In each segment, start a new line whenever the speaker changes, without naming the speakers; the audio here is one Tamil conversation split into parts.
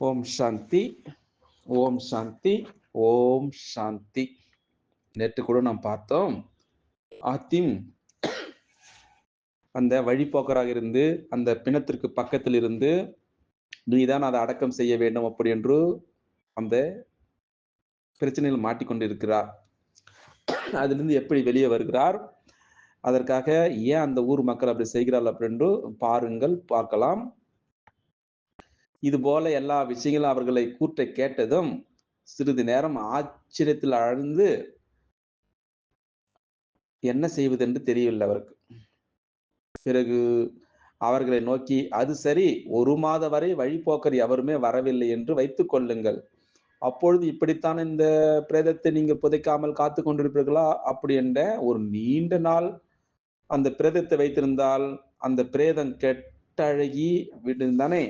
ஓம் சாந்தி ஓம் சாந்தி ஓம் சாந்தி. நேற்று கூட நாம் பார்த்தோம் ஆத்திம் அந்த வழிபோக்கராக இருந்து அந்த பிணத்திற்கு பக்கத்தில் இருந்து நீதான் அதை அடக்கம் செய்ய வேண்டும் அப்படி என்று அந்த பிரச்சனையில் மாட்டிக்கொண்டு இருக்கிறார் அதிலிருந்து எப்படி வெளியே வருகிறார்? அதற்காக ஏன் அந்த ஊர் மக்கள் அப்படி செய்கிறார்கள் அப்படின்னு பாருங்கள் பார்க்கலாம். இது போல எல்லா விஷயங்களும் அவர்களை கூற்றை கேட்டதும் சிறிது நேரம் ஆச்சரியத்தில் அழுந்து என்ன செய்வது என்று தெரியவில்லை அவருக்கு. பிறகு அவர்களை நோக்கி அது சரி ஒரு மாத வரை வழிபோக்கர் எவருமே வரவில்லை என்று வைத்துக் கொள்ளுங்கள். அப்பொழுது இப்படித்தான் இந்த பிரேதத்தை நீங்க புதைக்காமல் காத்து கொண்டிருப்பீர்களா? அப்படி என்ற ஒரு நீண்ட நாள் அந்த பிரேதத்தை வைத்திருந்தால் அந்த பிரேதம் கெட்டழகி விடுந்தானே.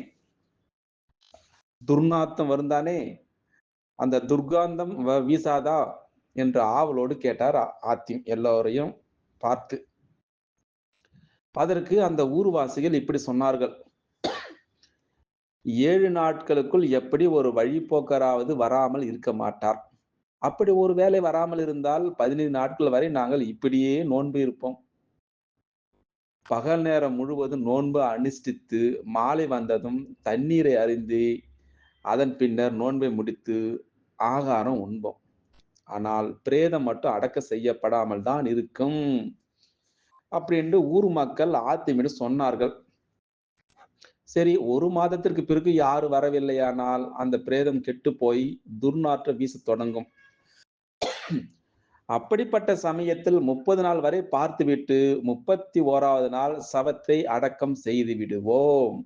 துர்நாத்தம் வருந்தானே? அந்த துர்காந்தம் வீசாதா? என்று ஆவலோடு கேட்டார் ஆத்திம். எல்லோரையும் பார்த்து. அதற்கு அந்த ஊர்வாசிகள் இப்படி சொன்னார்கள். ஏழு நாட்களுக்குள் எப்படி ஒரு வழிபோக்கராவது வராமல் இருக்க மாட்டார்? அப்படி ஒரு வேலை வராமல் இருந்தால் பதினைந்து நாட்கள் வரை நாங்கள் இப்படியே நோன்பு இருப்போம். பகல் நேரம் முழுவதும் நோன்பு அனுஷ்டித்து மாலை வந்ததும் தண்ணீரை அறிந்து அதன் பின்னர் நோன்பை முடித்து ஆகாரம் உண்போம். ஆனால் பிரேதம் மட்டும் அடக்க செய்யப்படாமல் தான் இருக்கும். அப்படின்ட்டு ஊர் மக்கள் ஆத்திமிடம் சொன்னார்கள். சரி ஒரு மாதத்திற்கு பிறகு யாரு வரவில்லையானால் அந்த பிரேதம் கெட்டு போய் துர்நாற்றம் வீச தொடங்கும். அப்படிப்பட்ட சமயத்தில் முப்பது நாள் வரை பார்த்துவிட்டு முப்பத்தி ஓராவது நாள் சவத்தை அடக்கம் செய்து விடுவோம்.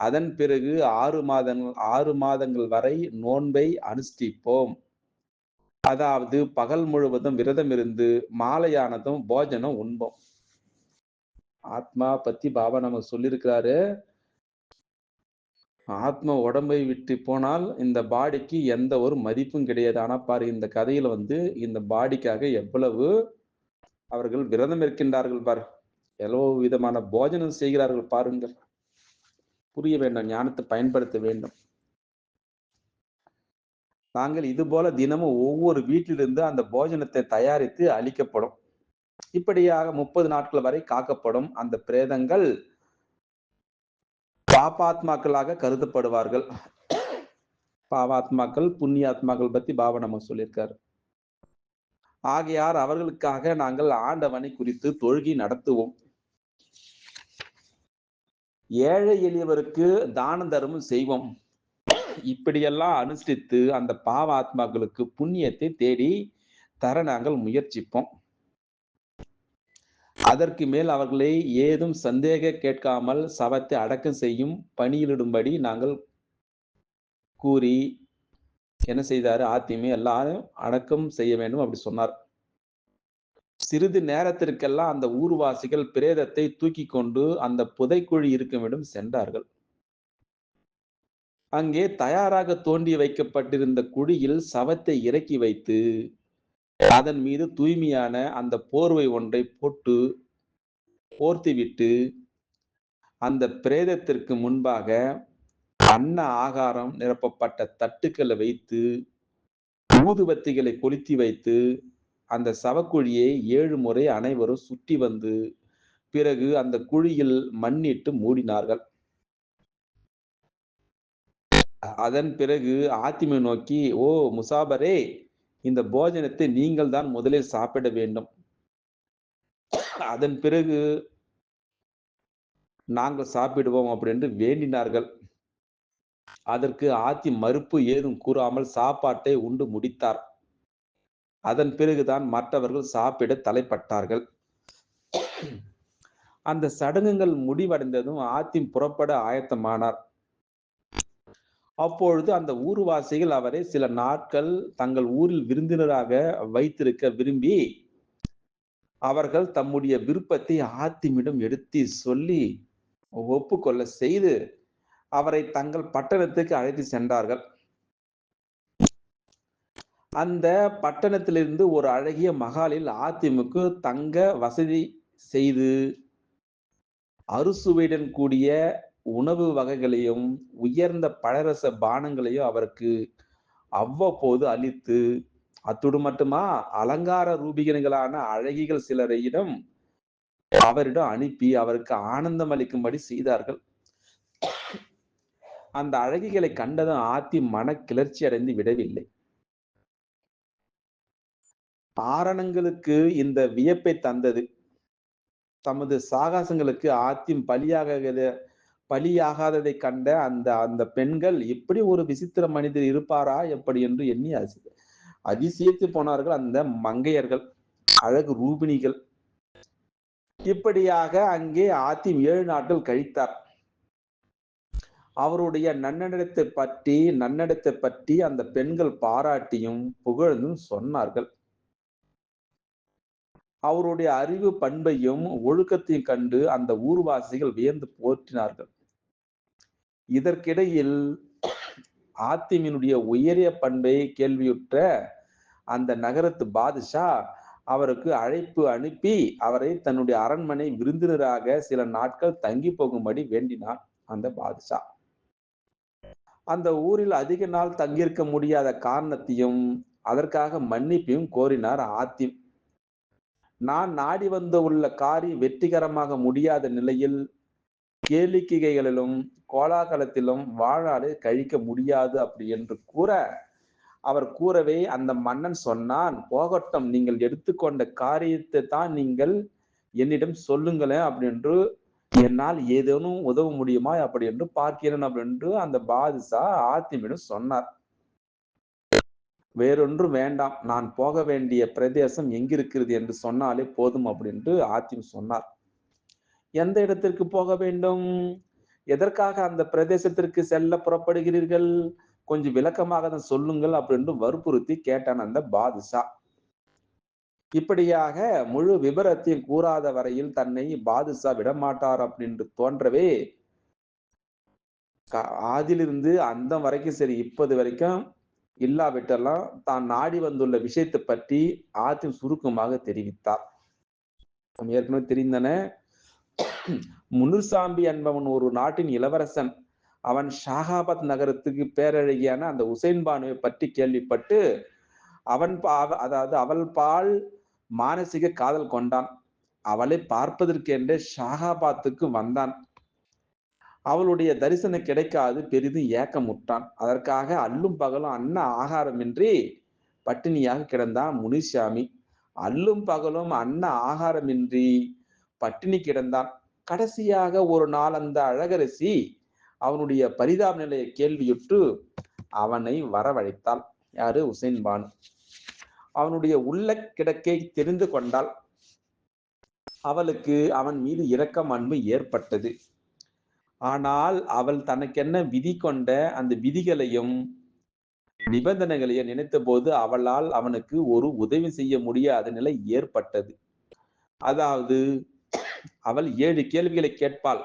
அதன் பிறகு ஆறு மாதங்கள் ஆறு மாதங்கள் வரை நோன்பை அனுஷ்டிப்போம். அதாவது பகல் முழுவதும் விரதம் இருந்து மாலையானதும் போஜனம் உண்போம். ஆத்மா பத்தி பாபா நமக்கு சொல்லியிருக்கிறாரு. ஆத்மா உடம்பை விட்டு போனால் இந்த பாடிக்கு எந்த ஒரு மதிப்பும் கிடையாது. ஆனா பாரு இந்த கதையில வந்து இந்த பாடிக்காக எவ்வளவு அவர்கள் விரதம் இருக்கின்றார்கள் பார். எவ்வளவு விதமான போஜனம் செய்கிறார்கள் பாருங்கள். புரிய வேண்டும் ஞானத்தை பயன்படுத்த வேண்டும். நாங்கள் இது போல தினமும் ஒவ்வொரு வீட்டிலிருந்து அந்த போஜனத்தை தயாரித்து அளிக்கப்படும். இப்படியாக முப்பது நாட்கள் வரை காக்கப்படும் அந்த பிரேதங்கள் பாபாத்மாக்களாக கருதப்படுவார்கள். பாவாத்மாக்கள் புண்ணியாத்மாக்கள் பத்தி பாபா நம்ம சொல்லியிருக்காரு. ஆகையார் அவர்களுக்காக நாங்கள் ஆண்டவனை குறித்து தொழுகி நடத்துவோம். ஏழை எளியவருக்கு தான தர்மம் செய்வோம். இப்படியெல்லாம் அனுஷ்டித்து அந்த பாவ ஆத்மாக்களுக்கு புண்ணியத்தை தேடி தர நாங்கள் முயற்சிப்போம். அதற்கு மேல் அவர்களை ஏதும் சந்தேக கேட்காமல் சவத்தை அடக்கம் செய்யும் பணியிலிடும்படி நாங்கள் கூறி என்ன செய்தார்? ஆத்திமே எல்லாரும் அடக்கம் செய்ய வேண்டும் அப்படி சொன்னார். சிறிது நேரத்திற்கெல்லாம் அந்த ஊர்வாசிகள் பிரேதத்தை தூக்கி கொண்டு அந்த புதைக்குழி இருக்குமிடம் சென்றார்கள். அங்கே தயாராக தோண்டி வைக்கப்பட்டிருந்த குழியில் சவத்தை இறக்கி வைத்து அதன் மீது தூய்மையான அந்த போர்வை ஒன்றை போட்டு போர்த்திவிட்டு அந்த பிரேதத்திற்கு முன்பாக அன்ன ஆகாரம் நிரப்பப்பட்ட தட்டுக்களை வைத்து ஊதுபத்திகளை கொளுத்தி வைத்து அந்த சவக்குழியை ஏழு முறை அனைவரும் சுற்றி வந்து பிறகு அந்த குழியில் மண்ணிட்டு மூடினார்கள். அதன் பிறகு ஆத்திமை நோக்கி ஓ முசாபரே இந்த போஜனத்தை நீங்கள் தான் முதலில் சாப்பிட வேண்டும். அதன் பிறகு நாங்கள் சாப்பிடுவோம் அப்படின்னு வேண்டினார்கள். அதற்கு ஆத்தி மறுப்பு ஏதும் கூறாமல் சாப்பாட்டை உண்டு முடித்தார். அதன் பிறகுதான் மற்றவர்கள் சாப்பிட தலைப்பட்டார்கள். அந்த சடங்குகள் முடிவடைந்ததும் ஆத்திம் புறப்பட ஆயத்தமானார். அப்பொழுது அந்த ஊர்வாசிகள் அவரை சில நாட்கள் தங்கள் ஊரில் விருந்தினராக வைத்திருக்க விரும்பி அவர்கள் தம்முடைய விருப்பத்தை ஆத்திமிடம் எடுத்து சொல்லி ஒப்புக்கொள்ள செய்து அவரை தங்கள் பட்டணத்துக்கு அழைத்து சென்றார்கள். அந்த பட்டணத்திலிருந்து ஒரு அழகிய மகாலில் ஆத்திமுக்கு தங்க வசதி செய்து அறுசுவையுடன் கூடிய உணவு வகைகளையும் உயர்ந்த பழரச பானங்களையும் அவருக்கு அவ்வப்போது அளித்து அத்துடன் மட்டுமா அலங்கார ரூபிகன்களான அழகிகள் சிலரையிடம் அவரிடம் அனுப்பி அவருக்கு ஆனந்தம் அளிக்கும்படி செய்தார்கள். அந்த அழகிகளை கண்டதும் ஆத்தி மன கிளர்ச்சி அடைந்து விடவில்லை. ஆரணங்களுக்கு இந்த வியப்பை தந்தது. தமது சாகசங்களுக்கு ஆத்தியம் பலியாக பலியாகாததை கண்ட அந்த அந்த பெண்கள் இப்படி ஒரு விசித்திர மனிதர் இருப்பாரா? எப்படி? என்று எண்ணி அசி அதிசயித்து போனார்கள் அந்த மங்கையர்கள் அழகு ரூபிணிகள். இப்படியாக அங்கே ஆத்தியம் ஏழு நாட்கள் கழித்தார். அவருடைய நன்னடத்தை பற்றி நன்னடத்தை பற்றி அந்த பெண்கள் பாராட்டியும் புகழ்ந்தும் சொன்னார்கள். அவருடைய அறிவு பண்பையும் ஒழுக்கத்தையும் கண்டு அந்த ஊர்வாசிகள் வியந்து போற்றினார்கள். இதற்கிடையில் ஆத்திமினுடைய உயரிய பண்பை கேள்வியுற்ற அந்த நகரத்து பாதுஷா அவருக்கு அழைப்பு அனுப்பி அவரை தன்னுடைய அரண்மனை விருந்தினராக சில நாட்கள் தங்கி போகும்படி வேண்டினார் அந்த பாதுஷா. அந்த ஊரில் அதிக நாள் தங்கியிருக்க முடியாத காரணத்தையும் அதற்காக மன்னிப்பையும் கோரினார் ஆத்திம். நான் நாடி வந்த உள்ள காரி வெற்றிகரமாக முடியாத நிலையில் கேளிக்கைகளிலும் கோலாகலத்திலும் வாழாடு கழிக்க முடியாது அப்படி என்று கூற அவர் கூறவே அந்த மன்னன் சொன்னான் போகட்டும் நீங்கள் எடுத்துக்கொண்ட காரியத்தை தான் நீங்கள் என்னிடம் சொல்லுங்களேன் அப்படின்று என்னால் ஏதேனும் உதவ முடியுமா? அப்படி என்று பார்க்கிறேன் அப்படின்று அந்த பாதுஷா ஆத்திமிடம் சொன்னார். வேறொன்று வேண்டாம். நான் போக வேண்டிய பிரதேசம் எங்கிருக்கிறது என்று சொன்னாலே போதும் அப்படின்ட்டு ஆத்திம் சொன்னார். எந்த இடத்திற்கு போக வேண்டும்? எதற்காக அந்த பிரதேசத்திற்கு செல்ல புறப்படுகிறீர்கள்? கொஞ்சம் விளக்கமாக தான் சொல்லுங்கள் அப்படின்ட்டு வற்புறுத்தி கேட்டான் அந்த பாதுஷா. இப்படியாக முழு விபரத்தையும் கூறாத வரையில் தன்னை பாதுஷா விடமாட்டார் அப்படின்னு தோன்றவே ஆதிலிருந்து அந்த வரைக்கும் சரி இப்போது வரைக்கும் இல்லாவிட்டெல்லாம் தான் நாடி வந்துள்ள விஷயத்தை பற்றி ஆத்தி சுருக்கமாக தெரிவித்தார். ஏற்கனவே தெரிந்தன. முனுசாம்பி என்பவன் ஒரு நாட்டின் இளவரசன். அவன் ஷாகாபாத் நகரத்துக்கு பேரழகியான அந்த உசைன் பானுவை பற்றி கேள்விப்பட்டு அவன் அதாவது அவள் பால் மானசீக காதல் கொண்டான். அவளை பார்ப்பதற்கு என்றே ஷாகாபாத்துக்கு வந்தான். அவளுடைய தரிசனம் கிடைக்காது பெரிதும் ஏக்கமுட்டான் அதற்காக அல்லும் பகலும் அன்ன ஆகாரமின்றி பட்டினியாக கிடந்தான் முனிசாமி. அல்லும் பகலும் அன்ன ஆகாரமின்றி பட்டினி கிடந்தான். கடைசியாக ஒரு நாள் அந்த அழகரசி அவனுடைய பரிதாப நிலையை கேள்வியுற்று அவனை வரவழைத்தாள். யாரு? உசைன் பானு. அவனுடைய உள்ள கிடக்கை தெரிந்து கொண்டாள். அவளுக்கு அவன் மீது இரக்கம் அன்பு ஏற்பட்டது. ஆனால் அவள் தனக்கென்ன விதி கொண்ட அந்த விதிகளையும் நிபந்தனைகளையும் நினைத்த போது அவளால் அவனுக்கு ஒரு உதவி செய்ய முடியாத நிலை ஏற்பட்டது. அதாவது அவள் ஏழு கேள்விகளை கேட்பாள்.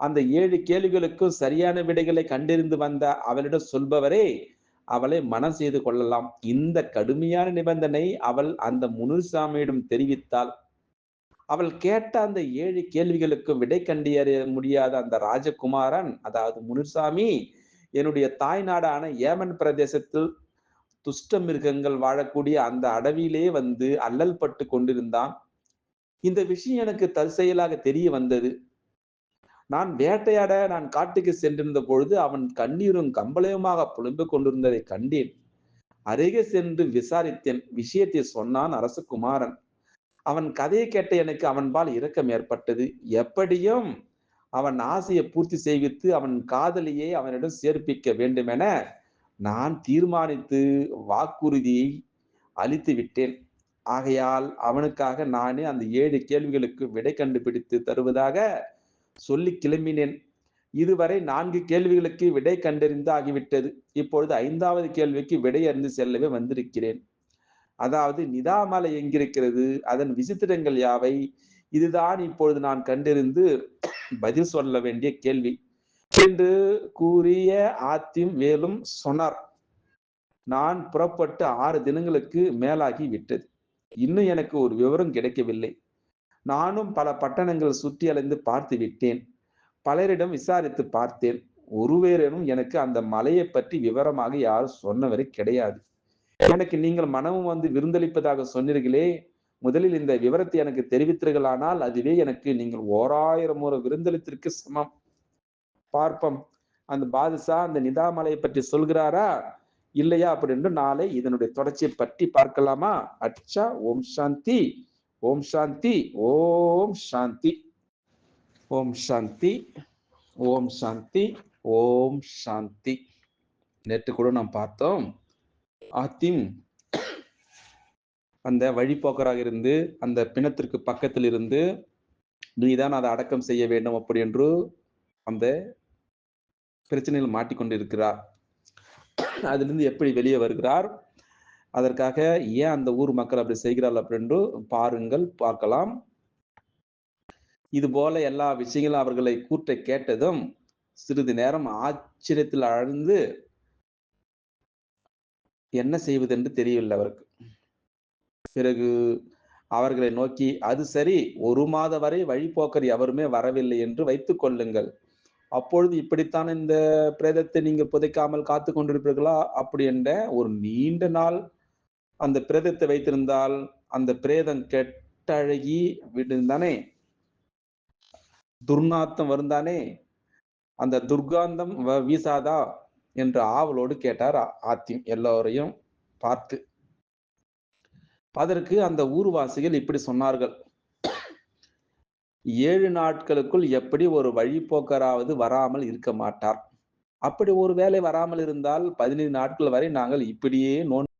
அந்த ஏழு கேள்விகளுக்கும் சரியான விடைகளை கண்டறிந்து வந்த அவளிடம் சொல்பவரே அவளை மனம் செய்து கொள்ளலாம். இந்த கடுமையான நிபந்தனை அவள் அந்த முனுசாமியிடம் தெரிவித்தாள். அவள் கேட்ட அந்த ஏழு கேள்விகளுக்கு விடை கண்டியறிய முடியாத அந்த ராஜகுமாரன் அதாவது முனுசாமி என்னுடைய தாய் நாடான ஏமன் பிரதேசத்தில் துஷ்ட மிருகங்கள் வாழக்கூடிய அந்த அடவியிலே வந்து அல்லல் பட்டு கொண்டிருந்தான். இந்த விஷயம் எனக்கு தற்செயலாக தெரிய வந்தது. நான் வேட்டையாட நான் காட்டுக்கு சென்றிருந்த பொழுது அவன் கண்ணீரும் கம்பளயமாக புலம்பிக் கொண்டிருந்ததை கண்டேன். அருகே சென்று விசாரித்தேன். விஷயத்தை சொன்னான் அரசகுமாரன். அவன் கதையை கேட்ட எனக்கு அவன்பால் இரக்கம் ஏற்பட்டது. எப்படியும் அவன் ஆசையை பூர்த்தி செய்வித்து அவன் காதலியை அவனிடம் சேர்ப்பிக்க வேண்டும் என நான் தீர்மானித்து வாக்குறுதியை அளித்து விட்டேன். ஆகையால் அவனுக்காக நானே அந்த ஏழு கேள்விகளுக்கு விடை கண்டுபிடித்து தருவதாக சொல்லி கிளம்பினேன். இதுவரை நான்கு கேள்விகளுக்கு விடை கண்டறிந்து ஆகிவிட்டது. இப்பொழுது ஐந்தாவது கேள்விக்கு விடை அறிந்து செல்லவே வந்திருக்கிறேன். அதாவது நிதாமலை எங்கிருக்கிறது? அதன் விசித்திரங்கள் யாவை? இதுதான் இப்பொழுது நான் கண்டிருந்து பதில் சொல்ல வேண்டிய கேள்வி. என்று கூறிய ஆத்திம் மேலும் சொன்னார் நான் புறப்பட்டு ஆறு தினங்களுக்கு மேலாகி விட்டது. இன்னும் எனக்கு ஒரு விவரம் கிடைக்கவில்லை. நானும் பல பட்டணங்கள் சுற்றி அலைந்து பார்த்து விட்டேன். பலரிடம் விசாரித்து பார்த்தேன். ஒருவேரேனும் எனக்கு அந்த மலையை பற்றி விவரமாக யாரும் சொன்னவரை கிடையாது. எனக்கு நீங்கள் மனமும் வந்து விருந்தளிப்பதாக சொன்னீர்களே. முதலில் இந்த விவரத்தை எனக்கு தெரிவித்தீர்களானால் அதுவே எனக்கு நீங்கள் ஓராயிரம் ஒரு விருந்தளித்திற்கு சமம். பார்ப்போம். அந்த பாதுஷா அந்த நிதாமலையை பற்றி சொல்கிறாரா? இல்லையா அப்படின்னு நாளை இதனுடைய தொடர்ச்சியை பற்றி பார்க்கலாமா? அச்சா ஓம் சாந்தி. ஓம் சாந்தி. ஓம் சாந்தி. ஓம் சாந்தி. ஓம் சாந்தி. ஓம் சாந்தி. நேற்று கூட நாம் பார்த்தோம். ஆத்திம் அந்த வழிபோக்கராக இருந்து அந்த பிணத்திற்கு பக்கத்தில் இருந்து நீதான் அதை அடக்கம் செய்ய வேண்டும் அப்படி என்று அந்த பிரச்சனையில் மாட்டிக்கொண்டிருக்கிறார். அதிலிருந்து எப்படி வெளியே வருகிறார்? அதற்காக ஏன் அந்த ஊர் மக்கள் அப்படி செய்கிறார்கள் அப்படின்னு பாருங்கள் பார்க்கலாம். இது போல எல்லா விஷயங்களும் அவர்களை கூற்றை கேட்டதும் சிறிது நேரம் ஆச்சரியத்தில் அழந்து என்ன செய்வது என்று தெரியவில்லை அவருக்கு. பிறகு அவர்களை நோக்கி அது சரி ஒரு மாத வரை வழிபோக்கர் எவருமே வரவில்லை என்று வைத்துக் கொள்ளுங்கள். அப்பொழுது இப்படித்தான் இந்த பிரேதத்தை நீங்க புதைக்காமல் காத்து கொண்டிருப்பீர்களா? அப்படி என்ற ஒரு நீண்ட நாள் அந்த பிரேதத்தை வைத்திருந்தால் அந்த பிரேதம் கெட்டழகி விடுந்தானே துர்நாத்தம் வருந்தானே. அந்த துர்காந்தம் வீசாதா? என்று ஆவலோடு கேட்டார் ஆத்திம் எல்லோரையும் பார்த்து அதற்கு அந்த ஊர்வாசிகள் இப்படி சொன்னார்கள். ஏழு நாட்களுக்குள் எப்படி ஒரு வழிபோக்கராவது வராமல் இருக்க மாட்டார்? அப்படி ஒரு வேலை வராமல் இருந்தால் பதினைந்து நாட்கள் வரை நாங்கள் இப்படியே நோன்